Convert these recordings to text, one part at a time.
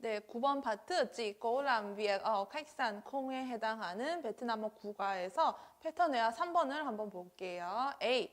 네, 9번 파트 찌꼬람 위에 어, khách sạn 콩에 해당하는 베트남어 국어에서 패턴 외화 3번을 한번 볼게요. A.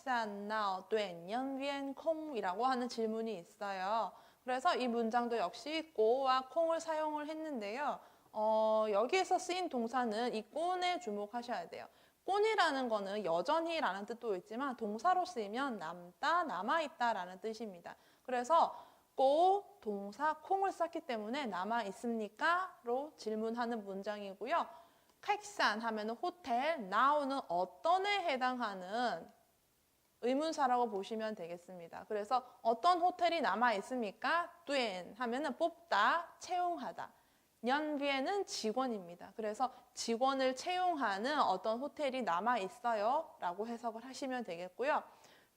Sạn nào tuyển nhân viên 콩이라고 하는 질문이 있어요. 그래서 이 문장도 역시 고와 콩을 사용을 했는데요. 어, 여기에서 쓰인 동사는 이 꼰에 주목하셔야 돼요. 꼰이라는 거는 여전히라는 뜻도 있지만 동사로 쓰이면 남다, 남아있다라는 뜻입니다. 그래서 고 동사 콩을 썼기 때문에 남아 있습니까?로 질문하는 문장이고요. khách 하면은 호텔, 나오는 어떤에 해당하는 의문사라고 보시면 되겠습니다. 그래서 어떤 호텔이 남아 있습니까? 뚜엔 하면은 뽑다, 채용하다. 연비에는 직원입니다. 그래서 직원을 채용하는 어떤 호텔이 남아 있어요. 라고 해석을 하시면 되겠고요.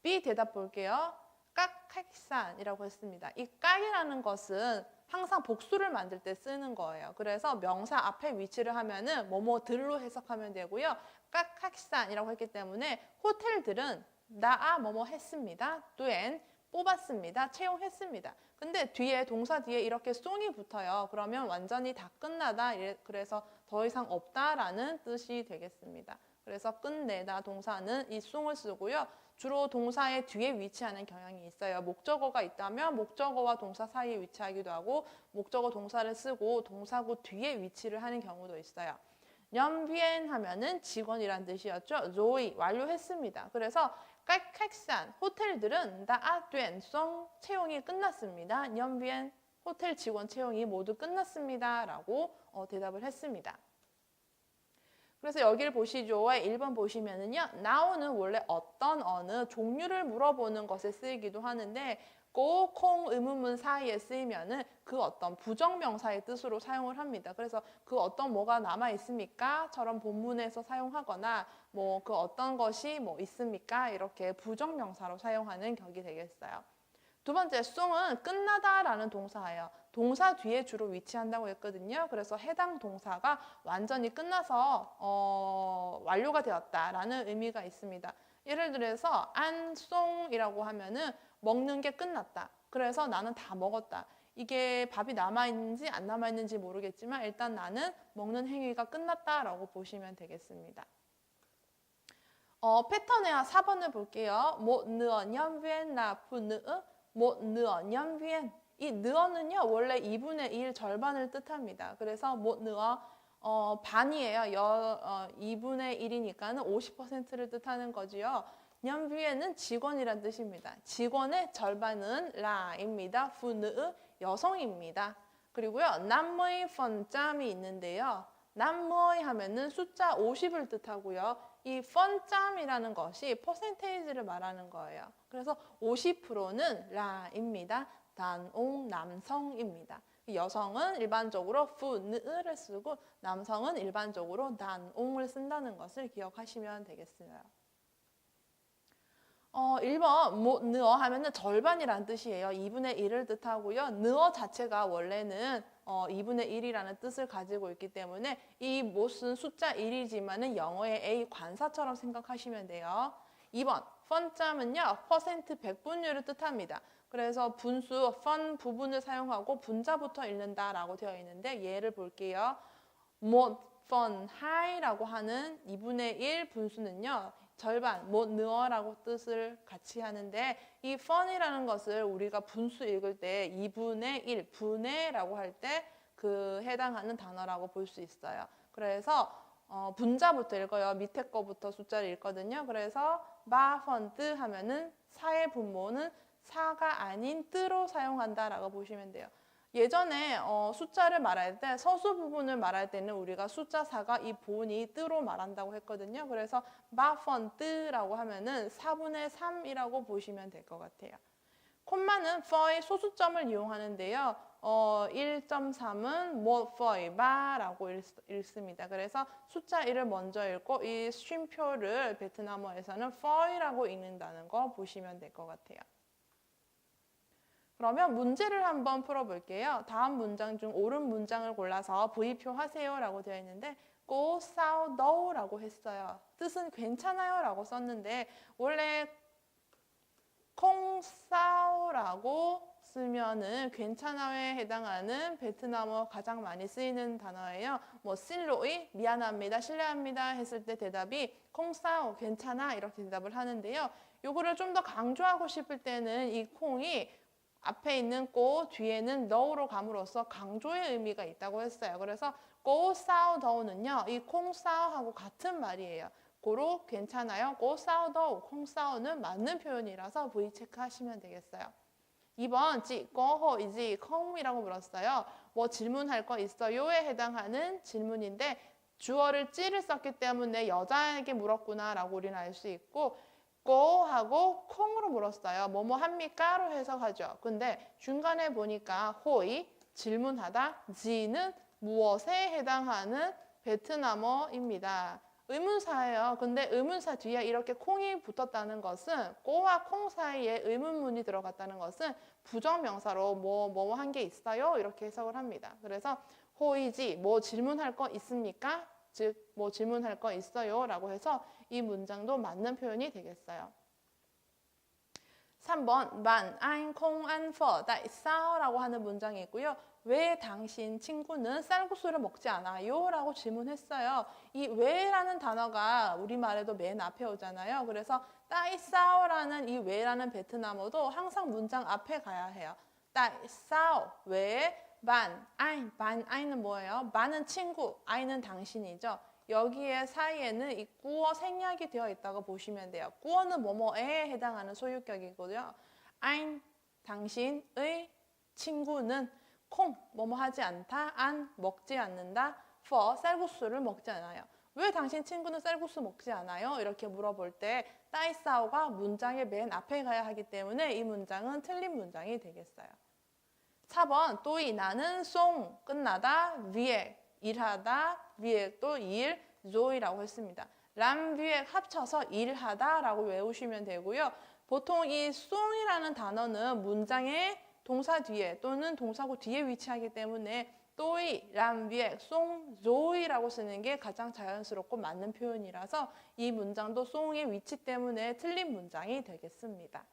B 대답 볼게요. 깍 khách sạn 이라고 했습니다. 이 깍이라는 것은 항상 복수를 만들 때 쓰는 거예요. 그래서 명사 앞에 위치를 하면은 뭐뭐들로 해석하면 되고요. 깍 khách sạn 이라고 했기 때문에 호텔들은 나아 뭐뭐 했습니다. 또엔 뽑았습니다. 채용했습니다. 근데 뒤에 동사 뒤에 이렇게 쏭이 붙어요. 그러면 완전히 다 끝나다. 그래서 더 이상 없다라는 뜻이 되겠습니다. 그래서 끝내다 동사는 이 쏭을 쓰고요. 주로 동사의 뒤에 위치하는 경향이 있어요. 목적어가 있다면 목적어와 동사 사이에 위치하기도 하고 목적어 동사를 쓰고 동사구 뒤에 위치를 하는 경우도 있어요. 연비엔 하면은 직원이란 뜻이었죠. 조이 완료했습니다. 그래서 sạn 호텔들은 다아된 송 채용이 끝났습니다. 연비엔 호텔 직원 채용이 모두 끝났습니다 라고 어, 대답을 했습니다. 그래서 여기를 보시죠. 1번 보시면은요. 나오는 원래 어떤 어느 종류를 물어보는 것에 쓰이기도 하는데 고, 콩, 의문문 사이에 쓰이면은 그 어떤 부정명사의 뜻으로 사용을 합니다. 그래서 그 어떤 뭐가 남아 있습니까? 처럼 본문에서 사용하거나 뭐 그 어떤 것이 뭐 있습니까? 이렇게 부정명사로 사용하는 격이 되겠어요. 두 번째, 숭은 끝나다라는 동사예요. 동사 뒤에 주로 위치한다고 했거든요. 그래서 해당 동사가 완전히 끝나서 어, 완료가 되었다라는 의미가 있습니다. 예를 들어서 안송이라고 하면은 먹는 게 끝났다. 그래서 나는 다 먹었다. 이게 밥이 남아 있는지 안 남아 있는지 모르겠지만 일단 나는 먹는 행위가 끝났다라고 보시면 되겠습니다. 어, 패턴의 4번을 볼게요. 뭐 느어 년비엔 나푸 느어 뭐 느어 년비엔 이 느어는요 원래 2분의 1 절반을 뜻합니다. 그래서 뭐 느어 어, 반이에요. 여, 어, 2분의 1이니까는 50%를 뜻하는 거지요. 년비에는 직원이란 뜻입니다. 직원의 절반은 라입니다. 푸느 여성입니다. 그리고요 남머의 펀짬이 있는데요. 남머의 하면은 숫자 50을 뜻하고요. 이 펀짬이라는 것이 퍼센테이지를 말하는 거예요. 그래서 50%는 라입니다. 단옹 남성입니다. 여성은 일반적으로 푸느를 쓰고 남성은 일반적으로 단옹을 쓴다는 것을 기억하시면 되겠어요. 어, 1번 뭐 느어 하면은 절반이란 뜻이에요. 2분의 1을 뜻하고요. 느어 자체가 원래는 어, 2분의 1이라는 뜻을 가지고 있기 때문에 이 못은 숫자 1이지만은 영어의 A 관사처럼 생각하시면 돼요. 2번 펀짬은요 퍼센트 백분율을 뜻합니다. 그래서 분수 펀 부분을 사용하고 분자부터 읽는다라고 되어 있는데 예를 볼게요. 못 펀 하이라고 하는 2분의 1 분수는요. 절반, 못 느어라고 뜻을 같이 하는데 이 펀이라는 것을 우리가 분수 읽을 때 2분의 1, 분해라고 할 때 그 해당하는 단어라고 볼 수 있어요. 그래서 어, 분자부터 읽어요. 밑에 거부터 숫자를 읽거든요. 그래서 마펀뜨 하면은 사의 분모는 사가 아닌 뜨로 사용한다라고 보시면 돼요. 예전에 어, 숫자를 말할 때 서수 부분을 말할 때는 우리가 숫자 사가 이 본이 뜨로 말한다고 했거든요. 그래서 마펀 뜨라고 하면은 4분의 3이라고 보시면 될 것 같아요. 콤마는 for의 소수점을 이용하는데요. 어, 1.3은 뭐 for 바라고 읽 습니다. 그래서 숫자 1을 먼저 읽고 이 쉼표를 베트남어에서는 for이라고 읽는다는 거 보시면 될 것 같아요. 그러면 문제를 한번 풀어볼게요. 다음 문장 중 옳은 문장을 골라서 V표 하세요 라고 되어 있는데 go sao do라고 했어요. 뜻은 괜찮아요 라고 썼는데 원래 콩 싸오라고 쓰면은 괜찮아요에 해당하는 베트남어 가장 많이 쓰이는 단어예요. 뭐 실로이 미안합니다, 실례합니다 했을 때 대답이 콩싸오 괜찮아 이렇게 대답을 하는데요. 요거를 좀 더 강조하고 싶을 때는 이 콩이 앞에 있는 꼬 뒤에는 너우로 감으로써 강조의 의미가 있다고 했어요. 그래서 꼬 싸우 더우는요. 이 콩 싸우하고 같은 말이에요. 고로 괜찮아요. 꼬 싸우 더우 콩 싸우는 맞는 표현이라서 V 체크하시면 되겠어요. 2번 지 꼬호이지 콩이라고 물었어요. 뭐 질문할 거 있어요에 해당하는 질문인데 주어를 찌를 썼기 때문에 여자에게 물었구나라고 우리는 알 수 있고 고 하고 콩으로 물었어요. 뭐뭐 합니까로 해석하죠. 근데 중간에 보니까 호이 질문하다 지는 무엇에 해당하는 베트남어입니다. 의문사예요. 근데 의문사 뒤에 이렇게 콩이 붙었다는 것은 꼬와 콩 사이에 의문문이 들어갔다는 것은 부정명사로 뭐 뭐 한 게 있어요 이렇게 해석을 합니다. 그래서 호이지 뭐 질문할 거 있습니까? 즉 뭐 질문할 거 있어요 라고 해서 이 문장도 맞는 표현이 되겠어요. 3번 만 아인 콩안 퍼 다이 싸오라고 하는 문장이 있고요. 왜 당신 친구는 쌀국수를 먹지 않아요? 라고 질문했어요. 이 왜라는 단어가 우리말에도 맨 앞에 오잖아요. 그래서 따이 싸오라는 이 왜라는 베트남어도 항상 문장 앞에 가야 해요. 따이 싸오 왜 반, 아인, 반, 아인은 뭐예요? 반은 친구, 아인은 당신이죠. 여기에 사이에는 이 꾸어 생략이 되어 있다고 보시면 돼요. 꾸어는 뭐뭐에 해당하는 소유격이고요. 아인, 당신의 친구는 콩, 뭐뭐 하지 않다, 안, 먹지 않는다, for, 쌀국수를 먹지 않아요. 왜 당신 친구는 쌀국수 먹지 않아요? 이렇게 물어볼 때 따이싸오가 문장의 맨 앞에 가야 하기 때문에 이 문장은 틀린 문장이 되겠어요. 4번 또 이 나는 송 끝나다 위에 일하다 위에 또 일, 조이라고 했습니다. 람 위에 합쳐서 일하다라고 외우시면 되고요. 보통 이 송이라는 단어는 문장의 동사 뒤에 또는 동사구 뒤에 위치하기 때문에 또이, 람 위에, 송, 조이라고 쓰는 게 가장 자연스럽고 맞는 표현이라서 이 문장도 송의 위치 때문에 틀린 문장이 되겠습니다.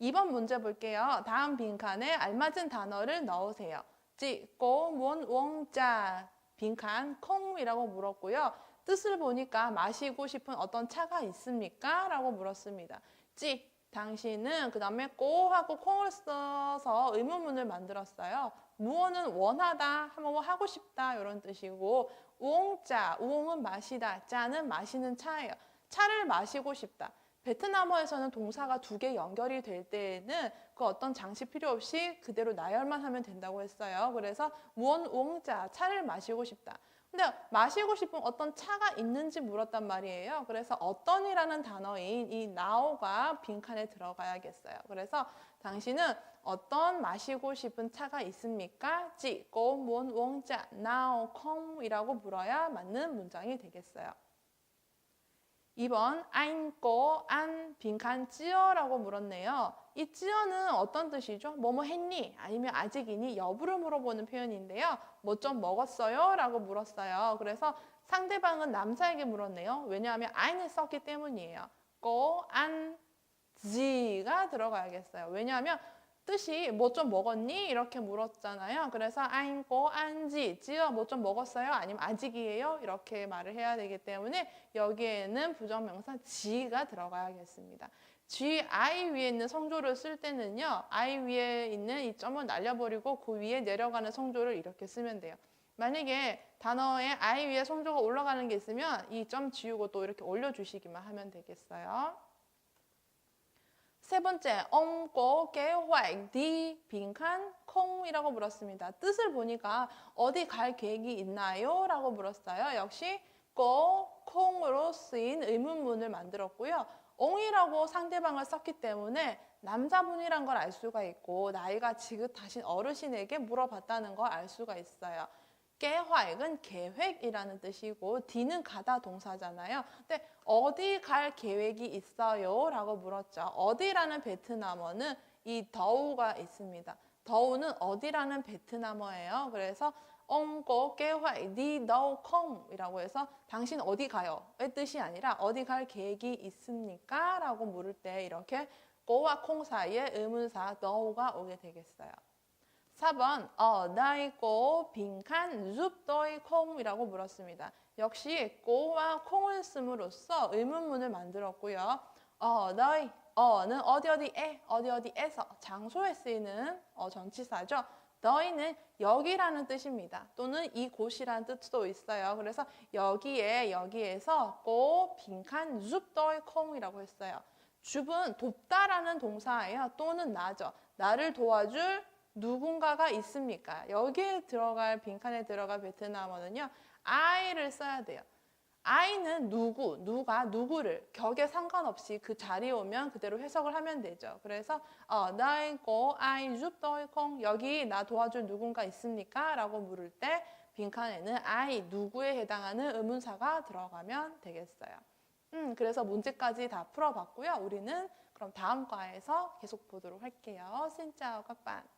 2번 문제 볼게요. 다음 빈칸에 알맞은 단어를 넣으세요. 지, 꼬, 몬, 웡자, 빈칸, 콩이라고 물었고요. 뜻을 보니까 마시고 싶은 어떤 차가 있습니까? 라고 물었습니다. 지, 당신은 그 다음에 꼬하고 콩을 써서 의문문을 만들었어요. 무언은 원하다, 한번 뭐 하고 싶다 이런 뜻이고 우옹자, 우옹은 마시다, 자는 마시는 차예요. 차를 마시고 싶다. 베트남어에서는 동사가 두 개 연결이 될 때에는 그 어떤 장치 필요 없이 그대로 나열만 하면 된다고 했어요. 그래서 무언 우옹자, 차를 마시고 싶다. 근데 마시고 싶은 어떤 차가 있는지 물었단 말이에요. 그래서 어떤이라는 단어인 이 나오가 빈칸에 들어가야겠어요. 그래서 당신은 어떤 마시고 싶은 차가 있습니까? 지, 고, 몬, 웡자, 나오, 콩이라고 물어야 맞는 문장이 되겠어요. 2번 안, 꼬, 안, 빈칸, 찌어라고 물었네요. 이 찌어는 어떤 뜻이죠? 뭐뭐 했니? 아니면 아직이니? 여부를 물어보는 표현인데요. 뭐 좀 먹었어요? 라고 물었어요. 그래서 상대방은 남자에게 물었네요. 왜냐하면 안을 썼기 때문이에요. 꼬, 안, 지가 들어가야겠어요. 왜냐하면 뜻이 뭐 좀 먹었니? 이렇게 물었잖아요. 그래서 아인고 안지 지어 뭐 좀 먹었어요? 아니면 아직이에요? 이렇게 말을 해야 되기 때문에 여기에는 부정명사 지가 들어가야겠습니다. G, I 위에 있는 성조를 쓸 때는요. I 위에 있는 이 점을 날려버리고 그 위에 내려가는 성조를 이렇게 쓰면 돼요. 만약에 단어에 I 위에 성조가 올라가는 게 있으면 이 점 지우고 또 이렇게 올려주시기만 하면 되겠어요. 세 번째, 엉고 계획 디 빈칸 콩이라고 물었습니다. 뜻을 보니까 어디 갈 계획이 있나요? 라고 물었어요. 역시 꼬, 콩으로 쓰인 의문문을 만들었고요. 옹이라고 상대방을 썼기 때문에 남자분이란 걸 알 수가 있고 나이가 지긋하신 어르신에게 물어봤다는 걸 알 수가 있어요. 계획은 계획이라는 뜻이고 D는 가다 동사잖아요. 근데 어디 갈 계획이 있어요? 라고 물었죠. 어디라는 베트남어는 이 더우가 있습니다. 더우는 어디라는 베트남어예요. 그래서 엉고 계획 니 너우 콩이라고 해서 당신 어디 가요? 의 뜻이 아니라 어디 갈 계획이 있습니까? 라고 물을 때 이렇게 고와 콩 사이에 의문사 너가 오게 되겠어요. 4번 어 나이 고 빈칸 줍 더이 콩이라고 물었습니다. 역시 고와 콩을 씀으로써 의문문을 만들었고요. 어 너희 어는 어디 어디에 어디 어디에서 장소에 쓰이는 어, 전치사죠. 너희는 여기라는 뜻입니다. 또는 이곳이라는 뜻도 있어요. 그래서 여기에 여기에서 고 빈칸 줍 더이 콩이라고 했어요. 줍은 돕다라는 동사예요. 또는 나죠. 나를 도와줄 누군가가 있습니까? 여기에 들어갈 빈칸에 들어갈 베트남어는요. I를 써야 돼요. I는 누구, 누가, 누구를 격에 상관없이 그 자리에 오면 그대로 해석을 하면 되죠. 그래서 어, 나이 고 아이 줍더이콩 여기 나 도와줄 누군가 있습니까? 라고 물을 때 빈칸에는 I 누구에 해당하는 의문사가 들어가면 되겠어요. 음, 그래서 문제까지 다 풀어봤고요. 우리는 그럼 다음 과에서 계속 보도록 할게요. 신짜오 bạn.